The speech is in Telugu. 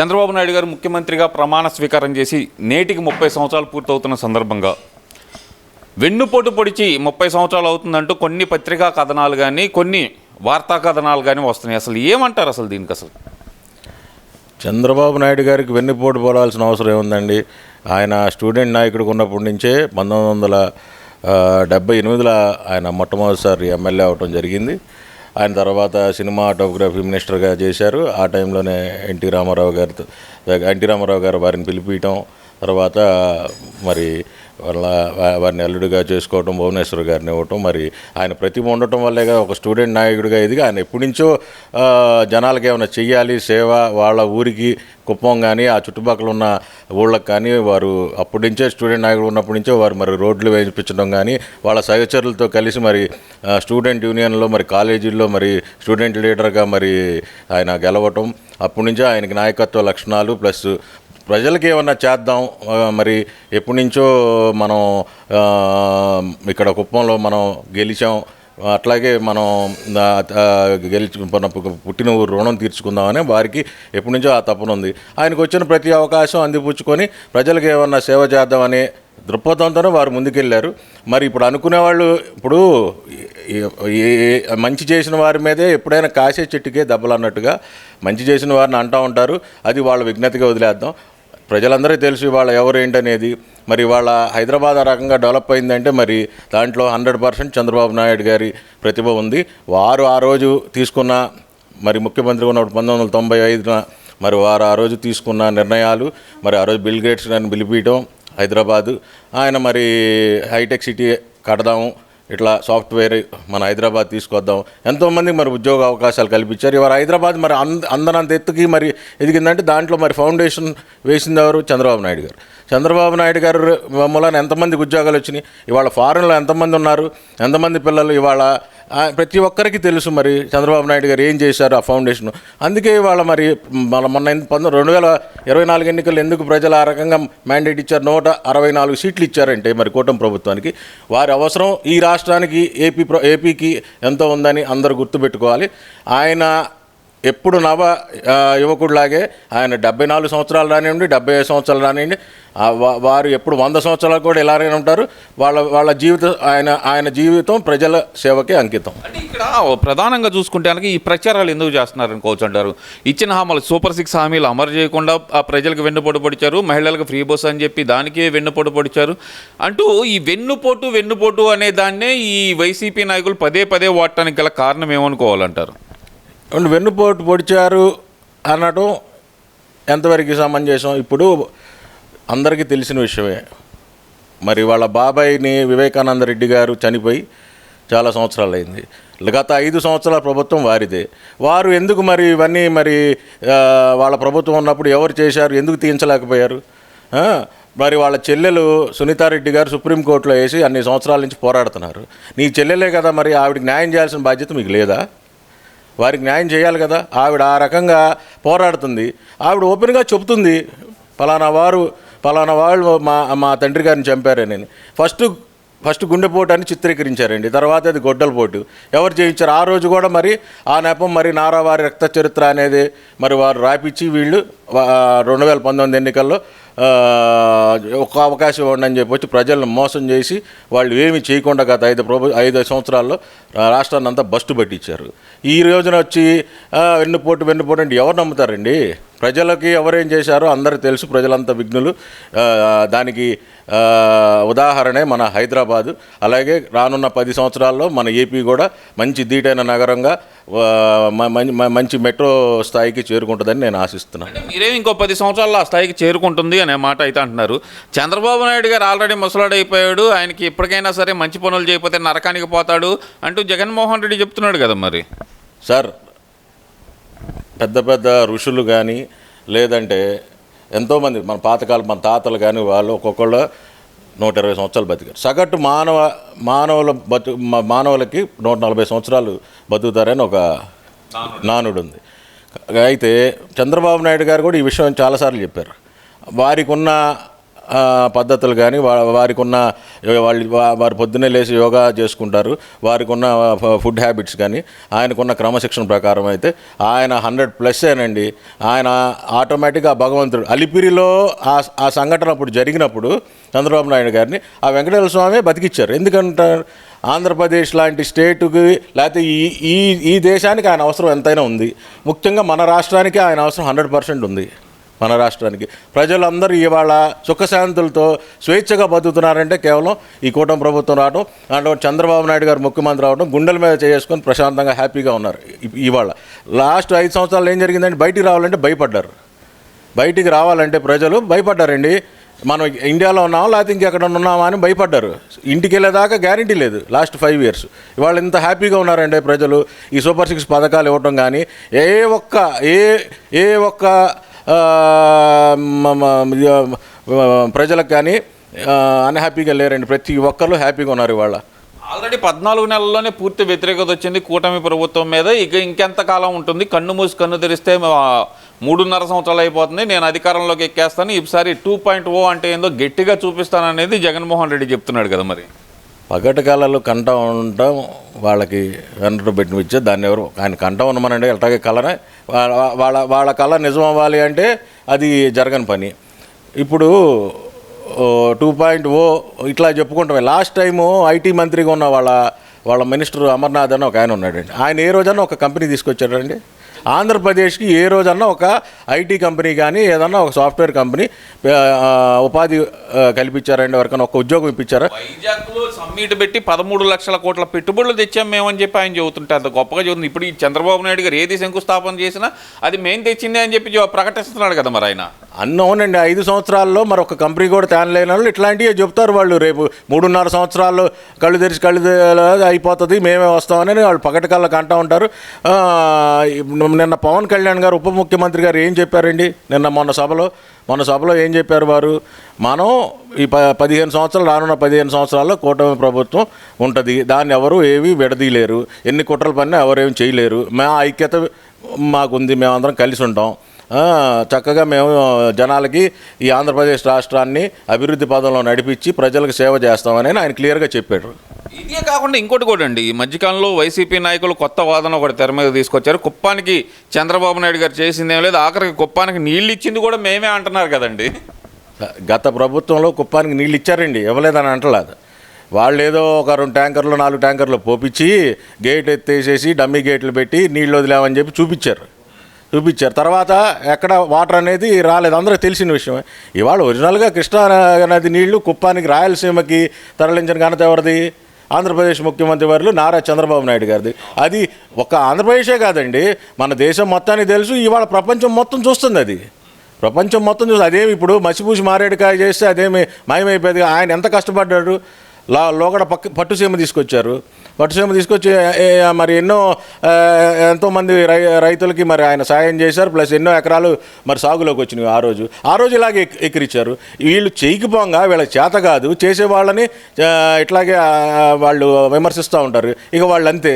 చంద్రబాబు నాయుడు గారు ముఖ్యమంత్రిగా ప్రమాణ స్వీకారం చేసి నేటికి ముప్పై సంవత్సరాలు పూర్తవుతున్న సందర్భంగా వెన్నుపోటు పొడిచి ముప్పై సంవత్సరాలు అవుతుందంటూ కొన్ని పత్రికా కథనాలు కానీ కొన్ని వార్తా కథనాలు కానీ వస్తున్నాయి. అసలు ఏమంటారు అసలు దీనికి అసలు? చంద్రబాబు నాయుడు గారికి వెన్నుపోటు పోలాల్సిన అవసరం ఏముందండి? ఆయన స్టూడెంట్ నాయకుడికి ఉన్నప్పటి నుంచే పంతొమ్మిది వందల డెబ్బై ఎనిమిదిలో ఆయన మొట్టమొదటిసారి ఎమ్మెల్యే అవటం జరిగింది. ఆయన తర్వాత సినిమా ఆటోగ్రఫీ మినిస్టర్గా చేశారు. ఆ టైంలోనే ఎన్టీ రామారావు గారితో ఎన్టీ రామారావు గారు వారిని పిలిపించడం తర్వాత మరి వాళ్ళ వారిని అల్లుడిగా చేసుకోవటం భువనేశ్వర్ గారిని ఇవ్వటం మరి ఆయన ప్రతిభ ఉండటం వల్లే కదా ఒక స్టూడెంట్ నాయకుడిగా ఎదిగి ఆయన ఎప్పటి నుంచో జనాలకి ఏమైనా చెయ్యాలి సేవ వాళ్ళ ఊరికి కుప్పం కానీ ఆ చుట్టుపక్కల ఉన్న ఊళ్ళకి కానీ వారు అప్పటి నుంచే స్టూడెంట్ నాయకుడు ఉన్నప్పటి నుంచో వారు మరి రోడ్లు వేయించడం కానీ వాళ్ళ సహచరులతో కలిసి మరి స్టూడెంట్ యూనియన్లో మరి కాలేజీల్లో మరి స్టూడెంట్ లీడర్గా మరి ఆయన గెలవటం అప్పటి నుంచే ఆయనకి నాయకత్వ లక్షణాలు ప్లస్ ప్రజలకి ఏమన్నా చేద్దాం మరి ఎప్పటి నుంచో మనం ఇక్కడ కుప్పంలో మనం గెలిచాం అట్లాగే మనం గెలిచి మన పుట్టిన ఊరు రుణం తీర్చుకుందామని వారికి ఎప్పటి నుంచో ఆ తపన ఉంది. ఆయనకు వచ్చిన ప్రతి అవకాశం అందిపుచ్చుకొని ప్రజలకు ఏమన్నా సేవ చేద్దామనే దృక్పథంతోనే వారు ముందుకెళ్ళారు మరి ఇప్పుడు అనుకునే వాళ్ళు ఇప్పుడు మంచి చేసిన వారి మీదే ఎప్పుడైనా కాసే చెట్టుకే దెబ్బలు అన్నట్టుగా మంచి చేసిన వారిని అంటూ ఉంటారు. అది వాళ్ళ విజ్ఞతగా వదిలేద్దాం. ప్రజలందరికీ తెలుసు వాళ్ళ ఎవరు ఏంటనేది. మరి వాళ్ళ హైదరాబాద్ ఆ రకంగా డెవలప్ అయిందంటే మరి దాంట్లో హండ్రెడ్ పర్సెంట్ చంద్రబాబు నాయుడు గారి ప్రతిభ ఉంది. వారు ఆ రోజు తీసుకున్న మరి ముఖ్యమంత్రి ఉన్నప్పుడు పంతొమ్మిది వందల తొంభై ఐదున మరి వారు ఆ రోజు తీసుకున్న నిర్ణయాలు మరి ఆ రోజు బిల్ గేట్స్ గారిని పిలిపించడం హైదరాబాదు. ఆయన మరి హైటెక్ సిటీ కడదాము ఇట్లా సాఫ్ట్వేర్ మన హైదరాబాద్ తీసుకొద్దాం. ఎంతోమందికి మరి ఉద్యోగ అవకాశాలు కల్పించారు. ఇవాళ హైదరాబాద్ మరి అంద అందనంత ఎత్తుకి మరి ఎదిగిందంటే దాంట్లో మరి ఫౌండేషన్ వేసింది ఎవరు? చంద్రబాబు నాయుడు గారు. చంద్రబాబు నాయుడు గారు మూలాన ఎంతమందికి ఉద్యోగాలు వచ్చినాయి? ఇవాళ ఫారెన్లో ఎంతమంది ఉన్నారు? ఎంతమంది పిల్లలు ఇవాళ ప్రతి ఒక్కరికి తెలుసు మరి చంద్రబాబు నాయుడు గారు ఏం చేశారు ఆ ఫౌండేషన్. అందుకే ఇవాళ మరి మన మొన్న పంతొమ్మిది రెండు వేల ఇరవై నాలుగు ఎన్నికలు ఎందుకు ప్రజలు ఆ రకంగా మ్యాండేట్ ఇచ్చారు? నూట అరవై నాలుగు సీట్లు ఇచ్చారంటే మరి కూటమి ప్రభుత్వానికి. వారి అవసరం ఈ రాష్ట్రానికి ఏపీ ప్ర- ఏపీకి ఎంతో ఉందని అందరూ గుర్తుపెట్టుకోవాలి. ఆయన ఎప్పుడు నవ యువకుడిలాగే ఆయన డెబ్బై నాలుగు సంవత్సరాలు రానివ్వండి డెబ్బై ఐదు సంవత్సరాలు రానివ్వండి. వారు ఎప్పుడు వంద సంవత్సరాలు కూడా ఇలాగే ఉంటారు. వాళ్ళ వాళ్ళ జీవితం ఆయన ఆయన జీవితం ప్రజల సేవకే అంకితం. అంటే ఇక్కడ ప్రధానంగా చూసుకుంటే కనుక ఈ ప్రచారాలు ఎందుకు చేస్తున్నారు అనుకోవచ్చు అంటారు. ఇచ్చిన హామీలు సూపర్ సిక్స్ హామీలు అమలు చేయకుండా ఆ ప్రజలకు వెన్నుపోటు పొడిచారు. మహిళలకు ఫ్రీ బస్ అని చెప్పి దానికే వెన్నుపోటు పొడిచారు. అంటూ ఈ వెన్నుపోటు వెన్నుపోటు అనే దాన్నే ఈ వైసీపీ నాయకులు పదే పదే వాడటానికి గల కారణం ఏమనుకోవాలంటారు? వెన్నుపోటు పొడిచారు అనడం ఎంతవరకు సమంజసం? ఇప్పుడు అందరికీ తెలిసిన విషయమే. మరి వాళ్ళ బాబాయిని వివేకానంద రెడ్డి గారు చనిపోయి చాలా సంవత్సరాలు అయింది గత ఐదు సంవత్సరాల ప్రభుత్వం వారిదే. వారు ఎందుకు మరి ఇవన్నీ మరి వాళ్ళ ప్రభుత్వం ఉన్నప్పుడు ఎవరు చేశారు? ఎందుకు తీయించలేకపోయారు? మరి వాళ్ళ చెల్లెలు సునీతారెడ్డి గారు సుప్రీంకోర్టులో వేసి అన్ని సంవత్సరాల నుంచి పోరాడుతున్నారు. నీ చెల్లెలే కదా మరి ఆవిడకి న్యాయం చేయాల్సిన బాధ్యత మీకు లేదా? వారికి న్యాయం చేయాలి కదా. ఆవిడ ఆ రకంగా పోరాడుతుంది. ఆవిడ ఓపెన్గా చెబుతుంది ఫలానా వారు ఫలానా వాళ్ళు మా మా తండ్రి గారిని చంపారని ఫస్ట్ ఫస్ట్ గుండెపోటు అని చిత్రీకరించారండి. తర్వాత అది గొడ్డలపోటు. ఎవరు చేయించారు? ఆ రోజు కూడా మరి ఆ నెపం మరి నారావారి రక్త చరిత్ర అనేది మరి వారు రాపిచ్చి వీళ్ళు రెండు వేల పంతొమ్మిది ఎన్నికల్లో ఒక అవకాశం ఇవ్వండి అని చెప్పి వచ్చి ప్రజలను మోసం చేసి వాళ్ళు ఏమి చేయకుండా గత ఐదు ప్రభు ఐదు సంవత్సరాల్లో రాష్ట్రాన్ని అంతా బస్టు పట్టించారు. ఈ రోజున వచ్చి వెన్నుపోటు వెన్నుపోటు అంటే ఎవరు నమ్ముతారండి? ప్రజలకి ఎవరేం చేశారో అందరికీ తెలుసు ప్రజలంతా విఘ్నులు. దానికి ఉదాహరణే మన హైదరాబాదు. అలాగే రానున్న పది సంవత్సరాల్లో మన ఏపీ కూడా మంచి దీటైన నగరంగా మంచి మెట్రో స్థాయికి చేరుకుంటుందని నేను ఆశిస్తున్నాను అంటే మీరేం ఇంకో పది సంవత్సరాల్లో ఆ స్థాయికి చేరుకుంటుంది అనే మాట అయితే అంటున్నారు. చంద్రబాబు నాయుడు గారు ఆల్రెడీ ముసలాడైపోయాడు. ఆయనకి ఎప్పటికైనా సరే మంచి పనులు చేయకపోతే నరకానికి పోతాడు అంటూ జగన్మోహన్ రెడ్డి చెప్తున్నాడు కదా మరి. సార్ పెద్ద పెద్ద ఋషులు కానీ లేదంటే ఎంతోమంది మన పాతకాలం మన తాతలు కానీ వాళ్ళు ఒక్కొక్కళ్ళు నూట ఇరవై సంవత్సరాలు బతికారు. సగటు మానవ మానవుల బతు మానవులకి నూట నలభై సంవత్సరాలు బతుకుతారని ఒక నానుడు. ఉంది అయితే చంద్రబాబు నాయుడు గారు కూడా ఈ విషయం చాలాసార్లు చెప్పారు. వారికి ఉన్న పద్ధతులు కానీ వారికి ఉన్న వాళ్ళు వారు పొద్దున్నే లేచి యోగా చేసుకుంటారు. వారికి ఉన్న ఫుడ్ హ్యాబిట్స్ కానీ ఆయనకున్న క్రమశిక్షణ ప్రకారం అయితే ఆయన హండ్రెడ్ ప్లస్ ఏనండి. ఆయన ఆటోమేటిక్గా భగవంతుడు అలిపిరిలో ఆ ఆ సంఘటన అప్పుడు జరిగినప్పుడు చంద్రబాబు నాయుడు గారిని ఆ వెంకటేశ్వర స్వామి బతికిచ్చారు. ఎందుకంటారు ఆంధ్రప్రదేశ్ లాంటి స్టేటుకి లేకపోతే ఈ ఈ ఈ దేశానికి ఆయన అవసరం ఎంతైనా ఉంది. ముఖ్యంగా మన రాష్ట్రానికి ఆయన అవసరం హండ్రెడ్ పర్సెంట్ ఉంది. మన రాష్ట్రానికి. ప్రజలందరూ ఇవాళ సుఖశాంతులతో స్వేచ్ఛగా బతుకుతున్నారంటే కేవలం ఈ కూటమి ప్రభుత్వం రావడం అంటే చంద్రబాబు నాయుడు గారు ముఖ్యమంత్రి రావడం గుండెల మీద చేసుకొని ప్రశాంతంగా హ్యాపీగా ఉన్నారు ఇవాళ. లాస్ట్ ఐదు సంవత్సరాలు ఏం జరిగిందంటే బయటికి రావాలంటే భయపడ్డారు. బయటికి రావాలంటే ప్రజలు భయపడ్డారండి. మనం ఇండియాలో ఉన్నామా లేకపోతే ఇంకెక్కడ ఉన్నామా అని భయపడ్డారు. ఇంటికి వెళ్ళేదాకా గ్యారంటీ లేదు లాస్ట్ ఫైవ్ ఇయర్స్. ఇవాళ ఇంత హ్యాపీగా ఉన్నారంటే ప్రజలు ఈ సూపర్ సిక్స్ పథకాలు ఇవ్వటం కానీ ఏ ఒక్క ఏ ఏ ఒక్క ప్రజలకు కానీ అన్హ్యాపీగా లేరండి. ప్రతి ఒక్కరు హ్యాపీగా ఉన్నారు ఇవాళ. ఆల్రెడీ పద్నాలుగు నెలల్లోనే పూర్తి వ్యతిరేకత వచ్చింది. కూటమి ప్రభుత్వం మీద ఇక ఇంకెంత కాలం ఉంటుంది? కన్ను మూసి కన్ను తెరిస్తే మూడున్నర సంవత్సరాలు అయిపోతుంది. నేను అధికారంలోకి ఎక్కేస్తాను. ఈసారి టూ పాయింట్ ఓ అంటే ఏందో గట్టిగా చూపిస్తాననేది జగన్మోహన్ రెడ్డి చెప్తున్నాడు కదా మరి. పగటి కళలు కంట ఉండటం వాళ్ళకి వెనట పెట్టినిచ్చే దాన్ని ఎవరు ఆయన కంట ఉండమనండి ఎలాగే కళనే వాళ్ళ వాళ్ళ వాళ్ళ కళ నిజం అవ్వాలి అంటే అది జరగని పని. ఇప్పుడు టూ పాయింట్ ఓ ఇట్లా చెప్పుకుంటాం లాస్ట్ టైము ఐటీ మంత్రిగా ఉన్న వాళ్ళ వాళ్ళ మినిస్టర్ అమర్నాథ్ అని ఒక ఆయన ఉన్నాడండి. ఆయన ఏ రోజన్నా ఒక కంపెనీ తీసుకొచ్చాడండి? ఆంధ్రప్రదేశ్కి ఏ రోజన్నా ఒక ఐటీ కంపెనీ కానీ ఏదన్నా ఒక సాఫ్ట్వేర్ కంపెనీ ఉపాధి కల్పించారండి ఎవరికైనా ఒక ఉద్యోగం ఇప్పించారా? వైజాగ్లో సమ్మిట్ పెట్టి పదమూడు లక్షల కోట్ల పెట్టుబడులు తెచ్చాం మేమని చెప్పి ఆయన చెబుతుంటే అంత గొప్పగా చెబుతుంది. ఇప్పుడు ఈ చంద్రబాబు నాయుడు గారు ఏది శంకుస్థాపన చేసినా అది మేము తెచ్చిందే అని చెప్పి ప్రకటిస్తున్నాడు కదా మరి ఆయన. అన్న అవునండి ఐదు సంవత్సరాల్లో మరి ఒక కంపెనీ కూడా తేనలేని వాళ్ళు ఇట్లాంటివి చెప్తారు వాళ్ళు. రేపు మూడున్నర సంవత్సరాల్లో కళ్ళు తెరిచి కళ్ళు అయిపోతుంది మేమే వస్తామని వాళ్ళు పగటి కళ్ళకి అంటూ ఉంటారు. నిన్న పవన్ కళ్యాణ్ గారు ఉప ముఖ్యమంత్రి గారు ఏం చెప్పారండి? నిన్న మొన్న సభలో మొన్న సభలో ఏం చెప్పారు వారు? మనం ఈ ప పదిహేను సంవత్సరాలు రానున్న పదిహేను సంవత్సరాల్లో కూటమి ప్రభుత్వం ఉంటుంది. దాన్ని ఎవరు ఏవి విడదీయలేరు. ఎన్ని కుట్రల పని ఎవరేమి చేయలేరు. మా ఐక్యత మాకుంది. మేమందరం కలిసి ఉంటాం. చక్కగా మేము జనాలకి ఈ ఆంధ్రప్రదేశ్ రాష్ట్రాన్ని అభివృద్ధి పదంలో నడిపించి ప్రజలకు సేవ చేస్తామని ఆయన క్లియర్గా చెప్పాడు ఇదే కాకుండా ఇంకోటి కూడా అండి. ఈ మధ్యకాలంలో వైసీపీ నాయకులు కొత్త వాదన ఒకటి తెర మీద తీసుకొచ్చారు. కుప్పానికి చంద్రబాబు నాయుడు గారు చేసిందేం లేదు. ఆఖరికి కుప్పానికి నీళ్ళు ఇచ్చింది కూడా మేమే అంటున్నారు కదండి. గత ప్రభుత్వంలో కుప్పానికి నీళ్ళు ఇచ్చారండి. ఇవ్వలేదని అంటలేదు. వాళ్ళు ఏదో ఒక రెండు ట్యాంకర్లు నాలుగు ట్యాంకర్లు పోపించి గేట్ ఎత్తేసేసి డమ్మీ గేట్లు పెట్టి నీళ్ళు వదిలేమని చెప్పి చూపించారు. చూపించారు. తర్వాత ఎక్కడ వాటర్ అనేది రాలేదు. అందరికీ తెలిసిన విషయమే ఇవాళ ఒరిజినల్గా కృష్ణా నది నీళ్ళు కుప్పానికి రాయలసీమకి తరలించిన ఘనత ఎవరిది? ఆంధ్రప్రదేశ్ ముఖ్యమంత్రి వారు నారా చంద్రబాబు నాయుడు గారిది. అది ఒక ఆంధ్రప్రదేశే కాదండి. మన దేశం మొత్తానికి తెలుసు ఇవాళ ప్రపంచం మొత్తం చూస్తుంది అది. ప్రపంచం మొత్తం చూసి అదేమి ఇప్పుడు మసిపూసి మారేడుకాయ చేస్తే అదేమి మాయమైపోయేది ఆయన ఎంత కష్టపడ్డాడు? లా లోగడ పక్క పట్టుసీమ తీసుకొచ్చారు. పట్టుసీమ తీసుకొచ్చి మరి ఎన్నో ఎంతోమంది రై రైతులకి మరి ఆయన సాయం చేశారు. ప్లస్ ఎన్నో ఎకరాలు మరి సాగులోకి వచ్చినాయి ఆ రోజు. ఆ రోజు ఇలాగే ఎక్కిరిచ్చారు. వీళ్ళు చేయకపోగా వీళ్ళ చేత కాదు. చేసే వాళ్ళని ఇట్లాగే వాళ్ళు విమర్శిస్తూ ఉంటారు. ఇక వాళ్ళంతే.